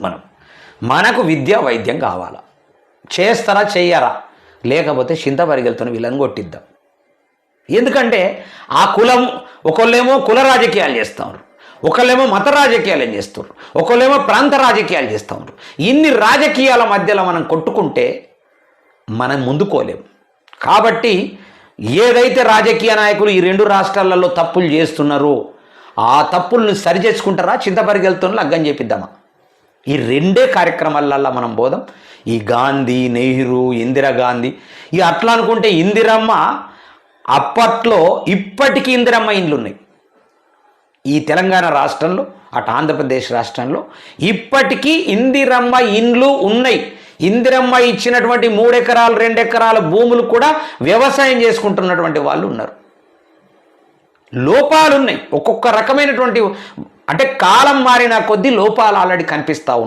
మనం. మనకు విద్య వైద్యం కావాలా? చేస్తారా చెయ్యరా? లేకపోతే చింత చింతపరిగెలతో వీళ్ళని కొట్టిద్దాం. ఎందుకంటే ఆ కులం ఒకళ్ళేమో కుల రాజకీయాలు చేస్తారు ఒకళ్ళేమో మత రాజకీయాలు ఏం చేస్తారు ఒకళ్ళేమో ప్రాంత రాజకీయాలు చేస్తారు ఇన్ని రాజకీయాల మధ్యలో మనం కొట్టుకుంటే మనం ముందుకోలేం. కాబట్టి ఏదైతే రాజకీయ నాయకులు ఈ రెండు రాష్ట్రాలలో తప్పులు చేస్తున్నారో ఆ తప్పుల్ని సరి చేసుకుంటారా చింతపరిగెలతో లగ్గం చేపిద్దామా? ఈ రెండే కార్యక్రమాలల్లో మనం పోదాం ఈ గాంధీ నెహ్రూ ఇందిరాగాంధీ ఇక అట్లా అనుకుంటే ఇందిరమ్మ అప్పట్లో ఇప్పటికీ ఇందిరమ్మ ఇండ్లు ఉన్నాయి. ఈ తెలంగాణ రాష్ట్రంలో అటు ఆంధ్రప్రదేశ్ రాష్ట్రంలో ఇప్పటికీ ఇందిరమ్మ ఇండ్లు ఉన్నాయి. ఇందిరమ్మ ఇచ్చినటువంటి మూడెకరాలు రెండెకరాల రెండు ఎకరాల భూములు కూడా వ్యవసాయం చేసుకుంటున్నటువంటి వాళ్ళు ఉన్నారు. లోపాలు ఉన్నాయి ఒక్కొక్క రకమైనటువంటి అంటే కాలం మారిన కొద్దీ లోపాలు ఆల్రెడీ కనిపిస్తూ ఉన్నాయి